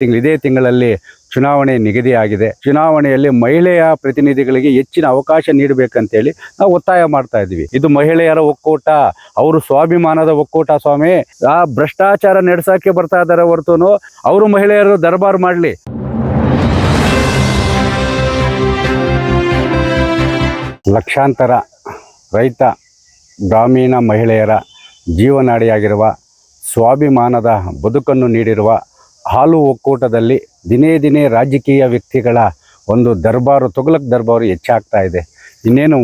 ತಿಂಗಳು, ಇದೇ ತಿಂಗಳಲ್ಲಿ ಚುನಾವಣೆ ನಿಗದಿಯಾಗಿದೆ. ಚುನಾವಣೆಯಲ್ಲಿ ಮಹಿಳೆಯ ಪ್ರತಿನಿಧಿಗಳಿಗೆ ಹೆಚ್ಚಿನ ಅವಕಾಶ ನೀಡಬೇಕಂತೇಳಿ ನಾವು ಒತ್ತಾಯ ಮಾಡ್ತಾ ಇದ್ದೀವಿ. ಇದು ಮಹಿಳೆಯರ ಒಕ್ಕೂಟ, ಅವರು ಸ್ವಾಭಿಮಾನದ ಒಕ್ಕೂಟ ಸ್ವಾಮಿ. ಆ ಭ್ರಷ್ಟಾಚಾರ ನಡೆಸಕ್ಕೆ ಬರ್ತಾ ಇದ್ದಾರೆ ಹೊರತುನು ಅವರು ಮಹಿಳೆಯರು ದರ್ಬಾರ್ ಮಾಡಲಿ. ಲಕ್ಷಾಂತರ ರೈತ, ಗ್ರಾಮೀಣ ಮಹಿಳೆಯರ ಜೀವನಾಡಿಯಾಗಿರುವ, ಸ್ವಾಭಿಮಾನದ ಬದುಕನ್ನು ನೀಡಿರುವ ಹಾಲು ಒಕ್ಕೂಟದಲ್ಲಿ ದಿನೇ ದಿನೇ ರಾಜಕೀಯ ವ್ಯಕ್ತಿಗಳ ಒಂದು ದರ್ಬಾರು ತೊಗಲಕ್ ದರ್ಬಾರು ಹೆಚ್ಚಾಗ್ತಾ ಇದೆ. ಇನ್ನೇನು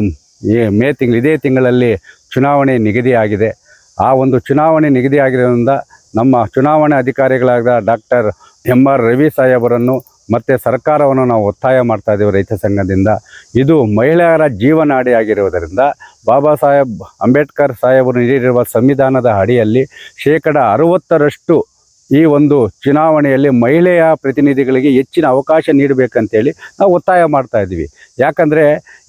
ಈ ಮೇ ತಿಂಗಳು, ಇದೇ ತಿಂಗಳಲ್ಲಿ ಚುನಾವಣೆ ನಿಗದಿಯಾಗಿದೆ. ಆ ಒಂದು ಚುನಾವಣೆ ನಿಗದಿಯಾಗಿರೋದ್ರಿಂದ ನಮ್ಮ ಚುನಾವಣಾ ಅಧಿಕಾರಿಗಳಾದ ಡಾಕ್ಟರ್ ಎಂ ಆರ್ ರವಿ ಸಾಹೇಬರನ್ನು ಮತ್ತು ಸರ್ಕಾರವನ್ನು ನಾವು ಒತ್ತಾಯ ಮಾಡ್ತಾ ಇದ್ದೇವೆ ರೈತ ಸಂಘದಿಂದ. ಇದು ಮಹಿಳೆಯರ ಜೀವನಾಡಿಯಾಗಿರುವುದರಿಂದ ಬಾಬಾ ಸಾಹೇಬ್ ಅಂಬೇಡ್ಕರ್ ಸಾಹೇಬರು ನೀಡಿರುವ ಸಂವಿಧಾನದ ಅಡಿಯಲ್ಲಿ ಶೇಕಡ ಅರುವತ್ತರಷ್ಟು ಈ ಒಂದು ಚುನಾವಣೆಯಲ್ಲಿ ಮಹಿಳೆಯ ಪ್ರತಿನಿಧಿಗಳಿಗೆ ಹೆಚ್ಚಿನ ಅವಕಾಶ ನೀಡಬೇಕಂತೇಳಿ ನಾವು ಒತ್ತಾಯ ಮಾಡ್ತಾ ಇದ್ದೀವಿ. ಯಾಕಂದರೆ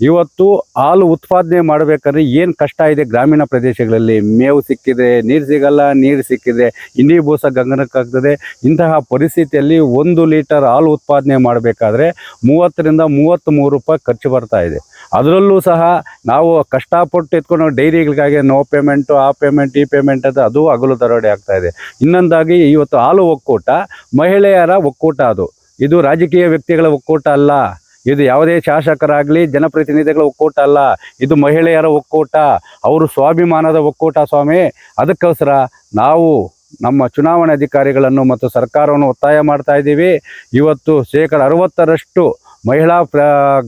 ಇವತ್ತು ಹಾಲು ಉತ್ಪಾದನೆ ಮಾಡಬೇಕಾದ್ರೆ ಏನು ಕಷ್ಟ ಇದೆ ಗ್ರಾಮೀಣ ಪ್ರದೇಶಗಳಲ್ಲಿ. ಮೇವು ಸಿಕ್ಕಿದೆ ನೀರು ಸಿಗಲ್ಲ, ನೀರು ಸಿಕ್ಕಿದೆ ಇನ್ನೀ ಬೂಸ ಗಂಗನಕ್ಕಾಗ್ತದೆ. ಇಂತಹ ಪರಿಸ್ಥಿತಿಯಲ್ಲಿ ಒಂದು ಲೀಟರ್ ಹಾಲು ಉತ್ಪಾದನೆ ಮಾಡಬೇಕಾದ್ರೆ ಮೂವತ್ತರಿಂದ ಮೂವತ್ತ್ಮೂರು ರೂಪಾಯಿ ಖರ್ಚು ಬರ್ತಾ ಇದೆ. ಅದರಲ್ಲೂ ಸಹ ನಾವು ಕಷ್ಟಪಟ್ಟು ಎತ್ಕೊಂಡು ಡೈರಿಗಳಿಗಾಗಿ ನೋ ಪೇಮೆಂಟು, ಆ ಪೇಮೆಂಟ್, ಈ ಪೇಮೆಂಟ್ ಅಂತ ಅದು ಹಗಲು ದರೋಡೆ ಆಗ್ತಾ ಇದೆ. ಇನ್ನೊಂದಾಗಿ ಇವತ್ತು ಹಾಲು ಒಕ್ಕೂಟ, ಮಹಿಳೆಯರ ಒಕ್ಕೂಟ ಅದು. ಇದು ರಾಜಕೀಯ ವ್ಯಕ್ತಿಗಳ ಒಕ್ಕೂಟ ಅಲ್ಲ. ಇದು ಯಾವುದೇ ಶಾಸಕರಾಗಲಿ, ಜನಪ್ರತಿನಿಧಿಗಳ ಒಕ್ಕೂಟ ಅಲ್ಲ. ಇದು ಮಹಿಳೆಯರ ಒಕ್ಕೂಟ. ಅವರು ಸ್ವಾಭಿಮಾನದ ಒಕ್ಕೂಟ ಸ್ವಾಮಿ. ಅದಕ್ಕೋಸ್ಕರ ನಾವು ನಮ್ಮ ಚುನಾವಣಾ ಅಧಿಕಾರಿಗಳನ್ನು ಮತ್ತು ಸರ್ಕಾರವನ್ನು ಒತ್ತಾಯ ಮಾಡ್ತಾ ಇದ್ದೀವಿ. ಇವತ್ತು ಶೇಕಡ ಅರವತ್ತರಷ್ಟು ಮಹಿಳಾ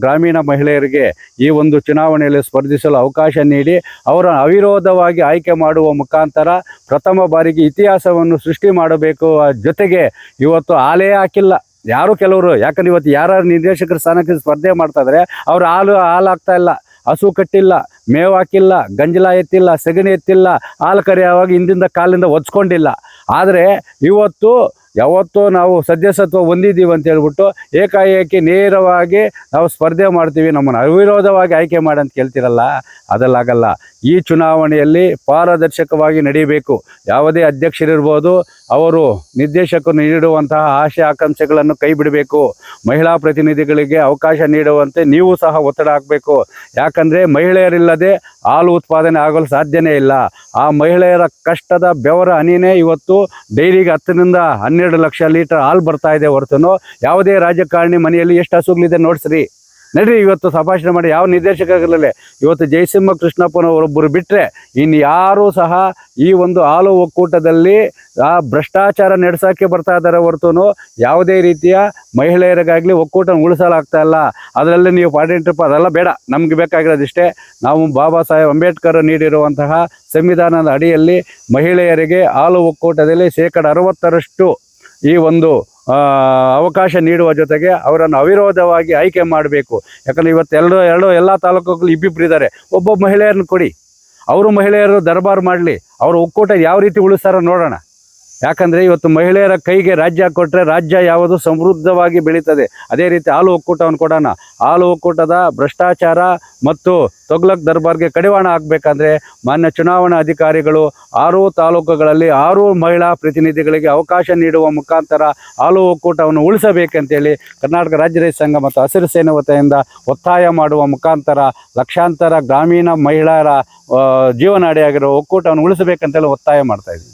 ಗ್ರಾಮೀಣ ಮಹಿಳೆಯರಿಗೆ ಈ ಒಂದು ಚುನಾವಣೆಯಲ್ಲಿ ಸ್ಪರ್ಧಿಸಲು ಅವಕಾಶ ನೀಡಿ ಅವರ ಅವಿರೋಧವಾಗಿ ಆಯ್ಕೆ ಮಾಡುವ ಮುಖಾಂತರ ಪ್ರಥಮ ಬಾರಿಗೆ ಇತಿಹಾಸವನ್ನು ಸೃಷ್ಟಿ ಮಾಡಬೇಕು. ಜೊತೆಗೆ ಇವತ್ತು ಆಲೇ ಹಾಕಿಲ್ಲ. ಯಾರು ಕೆಲವರು, ಯಾಕಂದ್ರೆ ಇವತ್ತು ಯಾರು ನಿರ್ದೇಶಕರ ಸ್ಥಾನಕ್ಕೆ ಸ್ಪರ್ಧೆ ಮಾಡ್ತಾ ಇದ್ದಾರೆ ಅವ್ರು ಹಾಲು ಹಾಲು ಇಲ್ಲ. ಹಸು ಕಟ್ಟಿಲ್ಲ, ಮೇವು ಹಾಕಿಲ್ಲ, ಗಂಜಲ ಎತ್ತಿಲ್ಲ, ಸಗಣಿ ಎತ್ತಿಲ್ಲ, ಹಾಲು ಕರೆಯುವಾಗ ಹಿಂದಿಂದ ಕಾಲಿಂದ ಒದ್ಸ್ಕೊಂಡಿಲ್ಲ. ಆದರೆ ಇವತ್ತು ಯಾವತ್ತೂ ನಾವು ಸದಸ್ಯತ್ವ ಹೊಂದಿದ್ದೀವಿ ಅಂತ ಹೇಳ್ಬಿಟ್ಟು ಏಕಾಏಕಿ ನೇರವಾಗಿ ನಾವು ಸ್ಪರ್ಧೆ ಮಾಡ್ತೀವಿ, ನಮ್ಮನ್ನು ಅವಿರೋಧವಾಗಿ ಆಯ್ಕೆ ಮಾಡಿ ಅಂತ ಕೇಳ್ತಿರಲ್ಲ, ಅದಲ್ಲಾಗಲ್ಲ. ಈ ಚುನಾವಣೆಯಲ್ಲಿ ಪಾರದರ್ಶಕವಾಗಿ ನಡೀಬೇಕು. ಯಾವುದೇ ಅಧ್ಯಕ್ಷರಿರ್ಬೋದು, ಅವರು ನಿರ್ದೇಶಕರು ನೀಡುವಂತಹ ಆಶೆ, ಆಕಾಂಕ್ಷೆಗಳನ್ನು ಕೈ ಬಿಡಬೇಕು. ಮಹಿಳಾ ಪ್ರತಿನಿಧಿಗಳಿಗೆ ಅವಕಾಶ ನೀಡುವಂತೆ ನೀವು ಸಹ ಒತ್ತಡ ಹಾಕಬೇಕು. ಯಾಕಂದರೆ ಮಹಿಳೆಯರಿಲ್ಲದೆ ಹಾಲು ಉತ್ಪಾದನೆ ಆಗಲು ಸಾಧ್ಯನೇ ಇಲ್ಲ. ಆ ಮಹಿಳೆಯರ ಕಷ್ಟದ ಬೆವರ ಹನಿನೇ ಇವತ್ತು ಡೈರಿಗೆ ಹತ್ತರಿಂದ ಹನ್ನೆರಡು ಲಕ್ಷ ಲೀಟರ್ ಹಾಲು ಬರ್ತಾ ಇದೆ ಹೊರತುನು ಯಾವುದೇ ರಾಜಕಾರಣಿ ಮನೆಯಲ್ಲಿ ಎಷ್ಟು ಹಸುಗಳಿದೆ ನೋಡ್ಸ್ರಿ. ನಡ್ರಿ, ಇವತ್ತು ಸಂಭಾಷಣೆ ಮಾಡಿ ಯಾವ ನಿರ್ದೇಶಕರಲ್ಲೇ ಇವತ್ತು ಜಯಸಿಂಹ ಕೃಷ್ಣಪ್ಪನವರೊಬ್ಬರು ಬಿಟ್ಟರೆ ಇನ್ನು ಯಾರೂ ಸಹ ಈ ಒಂದು ಹಾಲು ಒಕ್ಕೂಟದಲ್ಲಿ ಆ ಭ್ರಷ್ಟಾಚಾರ ನಡೆಸೋಕ್ಕೆ ಬರ್ತಾ ಇದ್ದಾರೆ ಹೊರತು ಯಾವುದೇ ರೀತಿಯ ಮಹಿಳೆಯರಿಗಾಗಲಿ ಒಕ್ಕೂಟ ಉಳಿಸಲಾಗ್ತಾ ಇಲ್ಲ. ಅದರಲ್ಲಿ ನೀವು ಪಾರ್ಟಿಂಟ್ರಪ್ಪ ಅದೆಲ್ಲ ಬೇಡ, ನಮ್ಗೆ ಬೇಕಾಗಿರೋದಿಷ್ಟೇ. ನಾವು ಬಾಬಾ ಸಾಹೇಬ್ ಅಂಬೇಡ್ಕರ್ ನೀಡಿರುವಂತಹ ಸಂವಿಧಾನದ ಅಡಿಯಲ್ಲಿ ಮಹಿಳೆಯರಿಗೆ ಹಾಲು ಒಕ್ಕೂಟದಲ್ಲಿ ಶೇಕಡ ಅರವತ್ತರಷ್ಟು ಈ ಒಂದು ಅವಕಾಶ ನೀಡುವ ಜೊತೆಗೆ ಅವರನ್ನು ಅವಿರೋಧವಾಗಿ ಆಯ್ಕೆ ಮಾಡಬೇಕು. ಯಾಕಂದರೆ ಇವತ್ತು ಎರಡು ಎರಡು ಎಲ್ಲ ತಾಲೂಕುಗಳು ಇಬ್ಬಿಬ್ರು ಇದ್ದಾರೆ. ಒಬ್ಬ ಮಹಿಳೆಯರನ್ನು ಕೊಡಿ. ಅವರು ಮಹಿಳೆಯರು ದರ್ಬಾರ್ ಮಾಡಲಿ. ಅವರು ಒಕ್ಕೂಟ ಯಾವ ರೀತಿ ಉಳಿಸ್ತಾರೋ ನೋಡೋಣ. ಯಾಕಂದರೆ ಇವತ್ತು ಮಹಿಳೆಯರ ಕೈಗೆ ರಾಜ್ಯ ಕೊಟ್ಟರೆ ರಾಜ್ಯ ಯಾವುದು ಸಮೃದ್ಧವಾಗಿ ಬೆಳೀತದೆ. ಅದೇ ರೀತಿ ಹಾಲು ಒಕ್ಕೂಟವನ್ನು ಕೊಡೋಣ. ಹಾಲು ಒಕ್ಕೂಟದ ಭ್ರಷ್ಟಾಚಾರ ಮತ್ತು ತೊಗ್ಲಕ್ ದರ್ಬಾರ್ಗೆ ಕಡಿವಾಣ ಹಾಕಬೇಕಂದ್ರೆ ಮಾನ್ಯ ಚುನಾವಣಾ ಅಧಿಕಾರಿಗಳು ಆರು ತಾಲೂಕುಗಳಲ್ಲಿ ಆರು ಮಹಿಳಾ ಪ್ರತಿನಿಧಿಗಳಿಗೆ ಅವಕಾಶ ನೀಡುವ ಮುಖಾಂತರ ಹಾಲು ಒಕ್ಕೂಟವನ್ನು ಉಳಿಸಬೇಕಂತೇಳಿ ಕರ್ನಾಟಕ ರಾಜ್ಯ ರೈತ ಸಂಘ ಮತ್ತು ಹಸಿರು ಸೇನೆ ವತಿಯಿಂದ ಒತ್ತಾಯ ಮಾಡುವ ಮುಖಾಂತರ ಲಕ್ಷಾಂತರ ಗ್ರಾಮೀಣ ಮಹಿಳೆಯರ ಜೀವನಾಡಿಯಾಗಿರುವ ಜೀವನಾಡಿಯಾಗಿರೋ ಒಕ್ಕೂಟವನ್ನು ಉಳಿಸಬೇಕಂತೇಳಿ ಒತ್ತಾಯ ಮಾಡ್ತಾ ಇದ್ದೀವಿ.